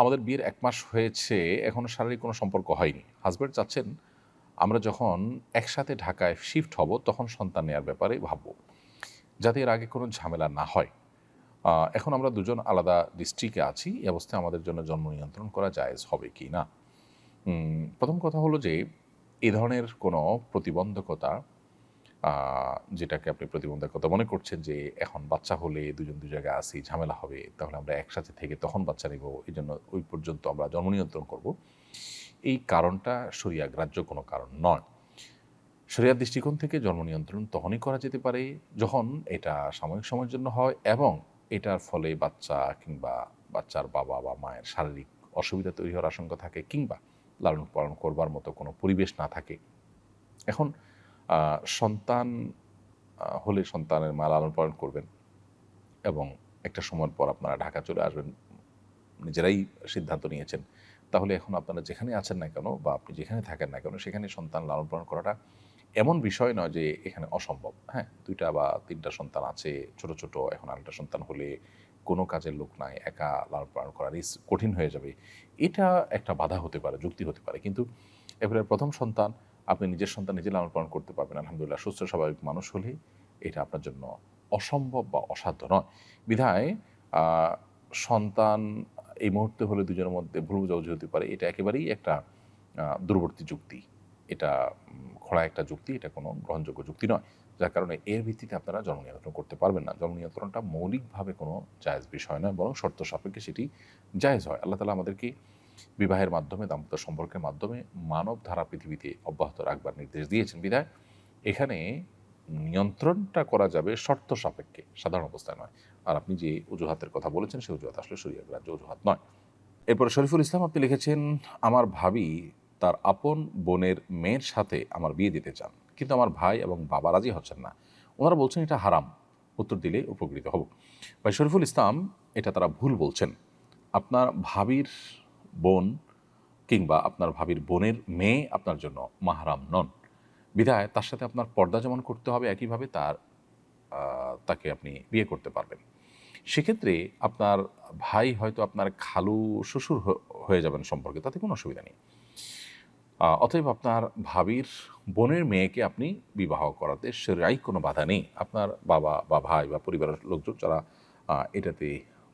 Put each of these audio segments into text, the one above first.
আমাদের বিয়ের এক মাস হয়েছে এখনও শারীরিক কোনো সম্পর্ক হয়নি। হাজব্যান্ড চাচ্ছেন, আমরা যখন একসাথে ঢাকায় শিফট হব, তখন সন্তান নেওয়ার ব্যাপারে ভাবব। যাতে এর আগে কোনো ঝামেলা না হয়। এখন আমরা দুজন আলাদা ডিস্ট্রিক্টে আছি, এই অবস্থায় আমাদের জন্য জন্ম নিয়ন্ত্রণ করা জায়েজ হবে কি না? প্রথম কথা হলো যে, এ ধরনের কোনো প্রতিবন্ধকতা যেটাকে আপনি প্রতিবন্ধকতা মনে করছেন যে এখন বাচ্চা হলে দুজন দু জায়গায় আসি ঝামেলা হবে, তাহলে আমরা একসাথে থেকে তখন বাচ্চা নেব, এই জন্য ওই পর্যন্ত আমরা জন্ম নিয়ন্ত্রণ করব। এই কারণটা শরিয়া গ্রাহ্য কোনো কারণ নয়। শরিয়ার দৃষ্টিকোণ থেকে জন্ম নিয়ন্ত্রণ তখনই করা যেতে পারে যখন এটা সাময়িক সময়ের জন্য হয় এবং এটার ফলে বাচ্চা কিংবা বাচ্চার বাবা বা মায়ের শারীরিক অসুবিধা তৈরি হওয়ার আশঙ্কা থাকে কিংবা লালন পালন করবার মতো কোনো পরিবেশ না থাকে। এখন সন্তান হলে সন্তানের মা লালন পালন করবেন এবং একটা সময়ের পর আপনারা ঢাকা চলে আসবেন। নিজেরাই সিদ্ধান্ত নিয়েছেন। তাহলে এখন আপনারা যেখানে আছেন না কেন বা আপনি যেখানে থাকেন না কেন, সেখানে সন্তান লালন পালন করাটা এমন বিষয় নয় যে এখানে অসম্ভব। হ্যাঁ দুইটা বা তিনটা সন্তান আছে, ছোট ছোট, এখন আরেকটা সন্তান হলে কোনো কাজের লোক নাই, একা লালন পালন করা রিস কঠিন হয়ে যাবে। এটা একটা বাধা হতে পারে, যুক্তি হতে পারে। কিন্তু এবারে প্রথম সন্তান আপনি নিজের সন্তান নিজে লালন পালন করতে পারবেন। আলহামদুলিল্লাহ, সুস্থ স্বাভাবিক মানুষ হলে এটা আপনার জন্য অসম্ভব বা অসাধ্য নয়। বিধায় সন্তান এই মুহূর্তে হলে দুজনের মধ্যে ভুল বোঝাবুঝি হতে পারে। এটা একেবারেই একটা দূরবর্তী যুক্তি। এটা খোলা একটা যুক্তি, এটা কোনো গ্রহণযোগ্য যুক্তি নয়। যার কারণে এর ভিত্তিতে আপনারা জন্ম নিয়ন্ত্রণ করতে পারবেন না। জন্ম নিয়ন্ত্রণটা মৌলিকভাবে কোনো জায়েজ বিষয় নয়, বরং শর্ত সাপেক্ষে সেটি জায়েজ হয়। আল্লাহ তালা আমাদেরকে বিবাহের মাধ্যমে, দাম্পত্য সম্পর্কের মাধ্যমে মানব ধারা পৃথিবীতে অব্যাহত রাখবার নির্দেশ দিয়েছেন বিধায়। এখানে নিয়ন্ত্রণটা করা যাবে শর্ত সাপেক্ষে, সাধারণ অবস্থায় নয়। আর আপনি যে অজুহাতের কথা বলেছেন সেই অজুহাত আসলে শরীর রাজ্য অজুহাত নয়। এরপরে শরীফুল ইসলাম আপনি লিখেছেন, আমার ভাবি তার আপন বোনের মেয়ের সাথে আমার বিয়ে দিতে চান, কিন্তু আমার ভাই এবং বাবা রাজি হচ্ছেন না। ওনারা বলছেন, এটা হারাম। উত্তর দিলে উপকৃত হব। ভাই শরীফুল ইসলাম, এটা তারা ভুল বলছেন। আপনার ভাবির বোন কিংবা আপনার ভাবির বোনের মেয়ে আপনার জন্য মাহারাম নন। বিধায় তার সাথে আপনার পর্দা যেমন করতে হবে, একইভাবে তার তাকে আপনি বিয়ে করতে পারবেন। সেক্ষেত্রে আপনার ভাই হয়তো আপনার খালু শ্বশুর হয়ে যাবেন সম্পর্কে, তাতে কোনো অসুবিধা নেই। অতএব আপনার ভাবির বোনের মেয়েকে আপনি বিবাহ করাতে সেরাই কোনো বাধা নেই। আপনার বাবা বা ভাই বা পরিবারের লোকজন যারা এটাতে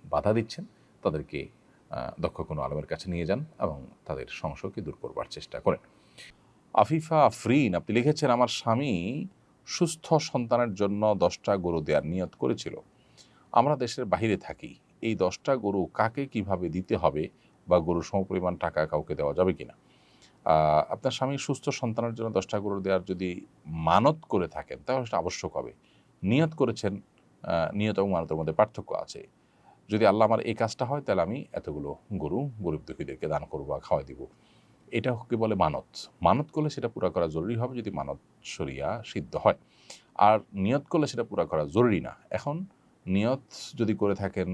বাধা দিচ্ছেন, তাদেরকে দক্ষ কোনো আলমের কাছে নিয়ে যান এবং তাদের সংশয়কে দূর করবার চেষ্টা করেন। আফিফা আফরিন আপনি লিখেছেন আমার স্বামী সুস্থ সন্তানের জন্য দশটা গরু দেওয়ার নিয়ত করেছিল। আমরা দেশের বাইরে থাকি। এই দশটা গরু কাকে কীভাবে দিতে হবে বা গরুর সমপরিমাণ টাকা কাউকে দেওয়া যাবে কিনা? আহ, আপনার স্বামী সুস্থ সন্তানের জন্য দশটা গরু দেওয়ার যদি মানত করে থাকেন তাহলে সেটা আবশ্যক হবে। নিয়ত করেছেন নিয়ত এবং মানতের মধ্যে পার্থক্য আছে। যদি আল্লাহ আমার এই কাজটা হয়, তাহলে আমি এতগুলো গরু গরিব দুঃখীদেরকে দান করব বা খাওয়াই দিব। এটা কি বলে মানত? মানত করলে সেটা পুরা করা জরুরি হবে যদি মানত সরিয়া সিদ্ধ হয়। আর নিয়ত করলে সেটা পুরা করা জরুরি না। এখন নিয়ত যদি করে থাকেন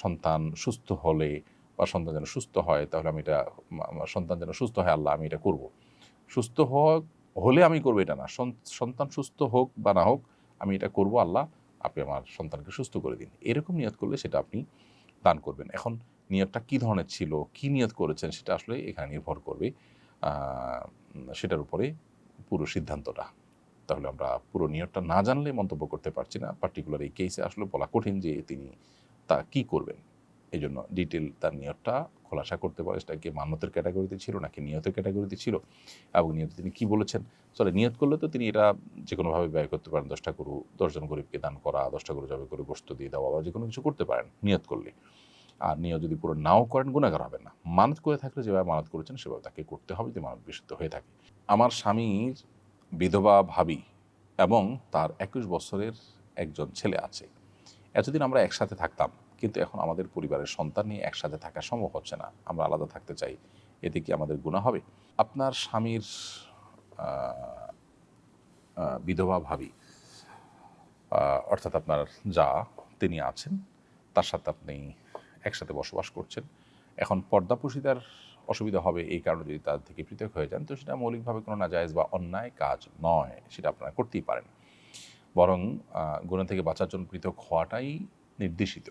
সন্তান সুস্থ হলে বা সন্তান যেন সুস্থ হয়, তাহলে আমি এটা সন্তান যেন সুস্থ হয়, আল্লাহ আমি এটা করব। সুস্থ হোক হলে আমি করব এটা না। সন্তান সুস্থ হোক বা না হোক, আমি এটা করব, আল্লাহ আপনি আমার সন্তানকে সুস্থ করে দিন। এরকম নিয়ত করলে সেটা আপনি দান করবেন। এখন নিয়তটা কী ধরনের ছিল? কী নিয়ত করেছেন? সেটা আসলে এখানে নির্ভর করবে সেটার উপরে পুরো সিদ্ধান্তটা। তাহলে আমরা পুরো নিয়তটা না জানলে মন্তব্য করতে পারছি না। পার্টিকুলার এই কেসে আসলে বলা কঠিন যে তিনি তা কি করবেন। এই জন্য ডিটেল তার নিয়তটা খোলাসা করতে পারে। সেটা কি মান্যতের ক্যাটাগরিতে ছিল নাকি নিয়তের ক্যাটাগরিতে ছিল? এবং নিয়ত তিনি কি বলেছেন? চলে, নিয়ত করলে তো তিনি এটা যে কোনোভাবে ব্যয় করতে পারেন। দশটা গরু, দশজন গরিবকে দান করা, দশটা গরু জবে করে গোস্ত দিয়ে দেওয়া বা যে কোনো কিছু করতে পারেন নিয়ত করলে। আর নিয়ত যদি পুরো নাও করেন, গুণাগার হবেন না। মানত করে থাকলে যেভাবে মানত করেছেন, সেভাবে তাকে করতে হবে যদি মানত বিশুদ্ধ হয়ে থাকে। আমার স্বামীর বিধবা ভাবি এবং তার একুশ বছরের একজন ছেলে আছে। এতদিন আমরা একসাথে থাকতাম। কিন্তু এখন আমাদের পরিবারের সন্তান নিয়ে একসাথে থাকা সম্ভব হচ্ছে না। আমরা আলাদা থাকতে চাই। এতে কি আমাদের গুণা হবে? আপনার স্বামীর বিধবা ভাবি অর্থাৎ আপনার যা তিনি আছেন, তার সাথে আপনি একসাথে বসবাস করছেন। এখন পর্দাপোষিতার অসুবিধা হবে এই কারণে যদি তার থেকে পৃথক হয়ে যান, তো সেটা মৌলিকভাবে কোনো নাজায়েজ বা অন্যায় কাজ নয়, সেটা আপনারা করতেই পারেন। বরং গুণা থেকে বাঁচার জন্য পৃথক হওয়াটাই নির্দেশিত।